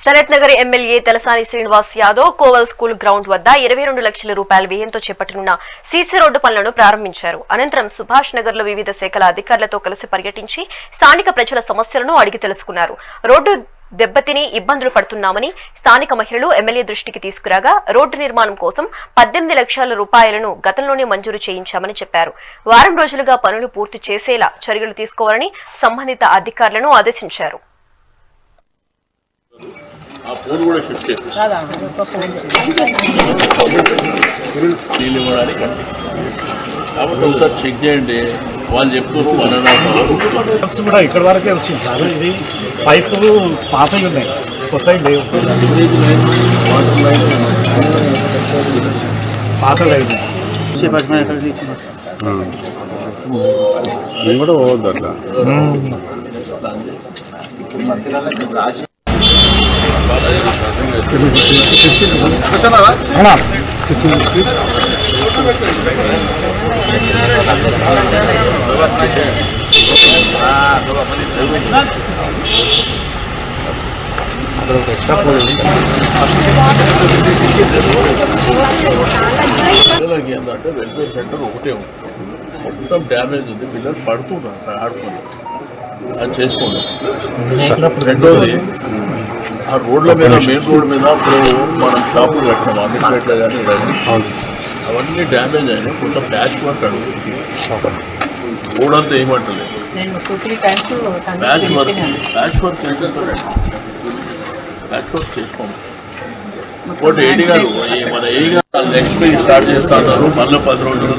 Sanath Nagar MLA Talasani Srinivas Yadav కోవల్ school ground వద్ద ఇరవై రెండు లక్షల రూపాయల వ్యయంతో చేపట్టనున్న సీసీ రోడ్డు పనులను ప్రారంభించారు. అనంతరం సుభాష్ నగర్లో వివిధ శాఖల అధికారులతో కలిసి పర్యటించి స్థానిక ప్రజల సమస్యలను అడిగి తెలుసుకున్నారు. రోడ్డు దెబ్బతిని ఇబ్బందులు పడుతున్నామని స్థానిక మహిళలు ఎమ్మెల్యే దృష్టికి తీసుకురాగా రోడ్డు నిర్మాణం కోసం పద్దెనిమిది లక్షల రూపాయలను గతంలోనే మంజూరు చేయించామని చెప్పారు. వారం రోజులుగా పనులు పూర్తి చేసేలా చర్యలు తీసుకోవాలని సంబంధిత అధికారులను ఆదేశించారు. ఆ ఫోన్ కూడా షిఫ్ట్ చేసి నీళ్ళు ఇవ్వడానికి అండి. కాబట్టి ఒకసారి చెక్ చేయండి. వాళ్ళు వన్ అండ్ హాఫ్ కూడా ఇక్కడ వరకే వచ్చింది సార్. ఇది పైపులు పాతవి ఉన్నాయి. కొత్తవి లేవు. Water line. పాత లైన్ కూడా పోవద్దు అట్లా. పిల్లలకి ఏంటంటే వెల్ఫేర్ సెంటర్ ఒకటే ఉంది. మొత్తం డ్యామేజ్ ఉంది. పిల్లలు పడుతుంటారు అక్కడ ఆడుకొని అది చేసుకోండి. రెండోది ఆ రోడ్ల మీద మెయిన్ రోడ్ మీద ఇప్పుడు మనం షాపులు కట్టినాం అమీర్పేటలో కానీ కానీ. అవన్నీ డ్యామేజ్ అయినాయి కొంత ప్యాచ్ వర్క్ అడుగుతుంది. రోడ్ అంతా ఏమంటలేదు times patch work patch work చేసేస్తారండి patch work చేసుకోండి ఇంకోటి ఏడి గారు మన ఏ గారు నెక్స్ట్ వీక్ స్టార్ట్ చేస్తా ఉన్నారు మళ్ళీ పది రోజుల్లో.